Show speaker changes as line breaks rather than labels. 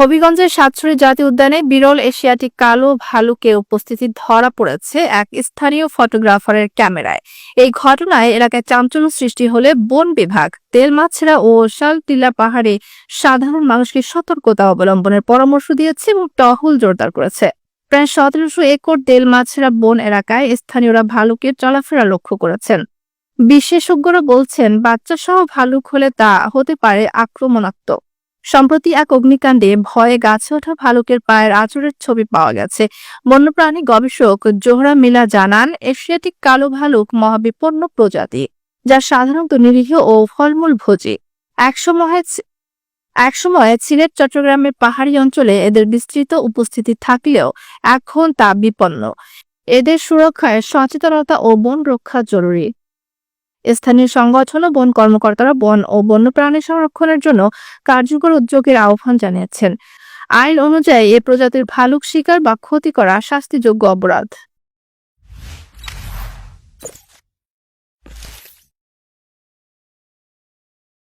হবিগঞ্জের সাতছড়ি জাতীয় উদ্যানে বিরল এশিয়াটিক কালো ভালুকে উপস্থিতি ধরা পড়েছে এক স্থানীয় ফটোগ্রাফারের ক্যামেরায়। এই ঘটনায় এলাকায় চাঞ্চল্য সৃষ্টি হলে বন বিভাগ, তেলমাছড়া ও শালটিলা পাহাড়ে সাধারণ মানুষকে সতর্কতা অবলম্বনের পরামর্শ দিয়েছে এবং টহল জোরদার করেছে। প্রায় সতেরোশো একর তেলমাছড়া বন এলাকায় স্থানীয়রা ভালুকের চলাফেরা লক্ষ্য করেছেন। বিশেষজ্ঞরা বলছেন, বাচ্চা সহ ভালুক হলে তা হতে পারে আক্রমণাত্মক। সম্প্রতি এক অগ্নিকাণ্ডে ভয়ে গাছে ওঠা ভালুকের পায়ের আঁচড়ের ছবি পাওয়া গেছে। বন্যপ্রাণী গবেষক জোহরা মিলা জানান, এশিয়াটিক কালো ভালুক মহাবিপন্ন প্রজাতি, যা সাধারণত নিরীহ ও ফলমূল ভোজী। একসময় ছি- একসময় সিলেট, চট্টগ্রামের পাহাড়ি অঞ্চলে এদের বিস্তৃত উপস্থিতি থাকলেও এখন তা বিপন্ন। এদের সুরক্ষায় সচেতনতা ও বন রক্ষা জরুরি। স্থানীয় সংগঠন ও বন কর্মকর্তারা বন ও বন্যপ্রাণী সংরক্ষণের জন্য কার্যকর উদ্যোগের আহ্বান জানিয়েছেন। আইন অনুযায়ী এ প্রজাতির ভালুক শিকার বা ক্ষতি করা শাস্তিযোগ্য অপরাধ।